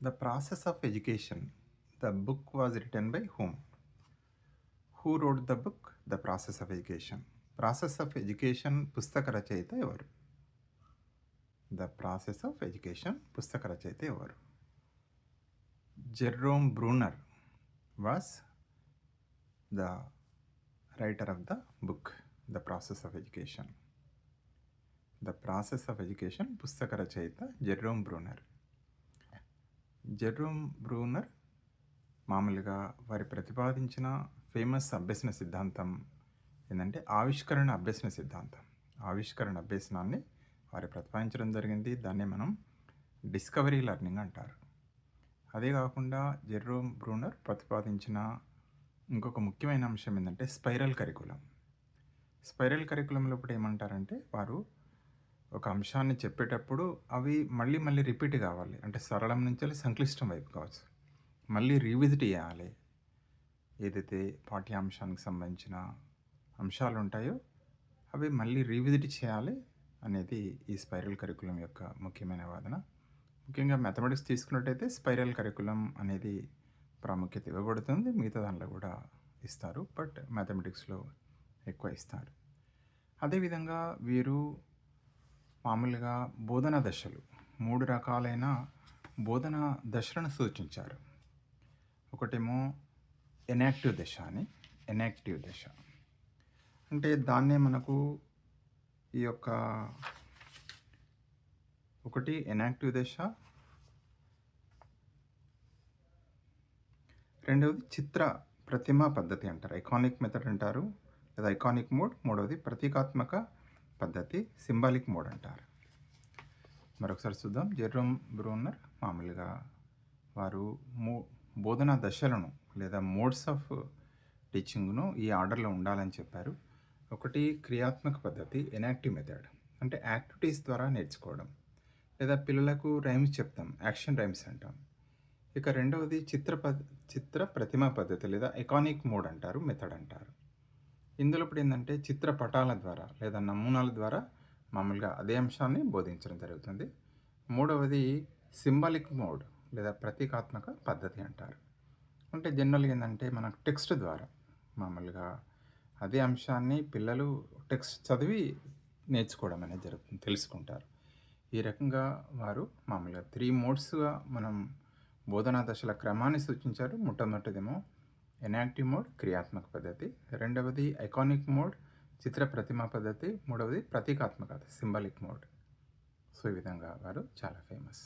The Process of Education. The book was written by whom? Who wrote the book? The Process of Education. Process of Education Pustakara Chaita Yavar. The Process of Education Pustakara Chaita Yavar. Jerome Brunner was the writer of the book, The Process of Education. The Process of Education Pustakara Chaita Jerome Brunner. Jerome Bruner మామూలుగా వారి ప్రతిపాదించిన famous అభ్యసన సిద్ధాంతం ఏంటంటే ఆవిష్కరణ అభ్యసన సిద్ధాంతం. ఆవిష్కరణ అభ్యసనాన్ని వారి ప్రతిపాదించడం జరిగింది. దాన్ని మనం డిస్కవరీ లెర్నింగ్ అంటారు. అదే కాకుండా జెర్రోమ్ బ్రూనర్ ప్రతిపాదించిన ఇంకొక ముఖ్యమైన అంశం ఏంటంటే స్పైరల్ కరికులం. స్పైరల్ కరికులంలో ఇప్పుడు ఏమంటారంటే వారు ఒక అంశాన్ని చెప్పేటప్పుడు అవి మళ్ళీ మళ్ళీ రిపీట్ కావాలి. అంటే సరళం నుంచి సంక్లిష్టం వైపు కావచ్చు. మళ్ళీ రీవిజిట్ చేయాలి. ఏదైతే పాఠ్యాంశానికి సంబంధించిన అంశాలు ఉంటాయో అవి మళ్ళీ రీవిజిట్ చేయాలి అనేది ఈ స్పైరల్ కరికులం యొక్క ముఖ్యమైన వాదన. ముఖ్యంగా మ్యాథమెటిక్స్ తీసుకున్నట్టయితే స్పైరల్ కరికులం అనేది ప్రాముఖ్యత ఇవ్వబడుతుంది. మిగతా దానిలో కూడా ఇస్తారు. బట్ మ్యాథమెటిక్స్లో ఎక్కువ ఇస్తారు. అదేవిధంగా వీరు మామూలుగా బోధన దశలు. మూడు రకాలైన బోధన దశలను సూచించారు. ఒకటేమో ఎనాక్టివ్ దశ అని ఎనాక్టివ్ దశ. అంటే దాన్నే మనకు ఈ యొక్క ఒకటి ఎనాక్టివ్ దశ రెండవది చిత్ర ప్రతిమ పద్ధతి అంటారు. ఐకానిక్ మెథడ్ అంటారు. లేదా ఐకానిక్ మోడ్ మూడవది ప్రతీకాత్మక పద్ధతి సింబాలిక్ మోడ్ అంటారు. మరొకసారి చూద్దాం. జెర్రోమ్ బ్రూనర్ మామూలుగా వారు మో బోధనా దశలను లేదా మోడ్స్ ఆఫ్ టీచింగ్ను ఈ ఆర్డర్లో ఉండాలని చెప్పారు. ఒకటి క్రియాత్మక పద్ధతి ఎనాక్టివ్ మెథడ్ అంటే యాక్టివిటీస్ ద్వారా నేర్చుకోవడం లేదా పిల్లలకు రైమ్స్ చెప్తాం యాక్షన్ రైమ్స్ అంటాం. ఇక రెండవది చిత్ర ప చిత్ర ప్రతిమ పద్ధతి లేదా ఎకానిక్ మోడ్ అంటారు మెథడ్ అంటారు. ఇందులో ఇప్పుడు ఏంటంటే చిత్రపటాల ద్వారా లేదా నమూనాల ద్వారా మామూలుగా అదే అంశాన్ని బోధించడం జరుగుతుంది. మూడవది సింబాలిక్ మోడ్ లేదా ప్రతీకాత్మక పద్ధతి అంటారు. అంటే జనరల్గా ఏంటంటే మనకు టెక్స్ట్ ద్వారా మామూలుగా అదే అంశాన్ని పిల్లలు టెక్స్ట్ చదివి నేర్చుకోవడం అనేది జరుగుతుంది తెలుసుకుంటారు. ఈ రకంగా వారు మామూలుగా త్రీ మోడ్స్గా మనం బోధనా దశల క్రమాన్ని సూచించారు. మొట్టమొదటిదేమో ఎనాక్టివ్ మోడ్ క్రియాత్మక పద్ధతి. రెండవది ఐకానిక్ మోడ్ చిత్ర ప్రతిమ పద్ధతి. మూడవది ప్రతీకాత్మకత సింబాలిక్ మోడ్. సో ఈ విధంగా వారు చాలా ఫేమస్.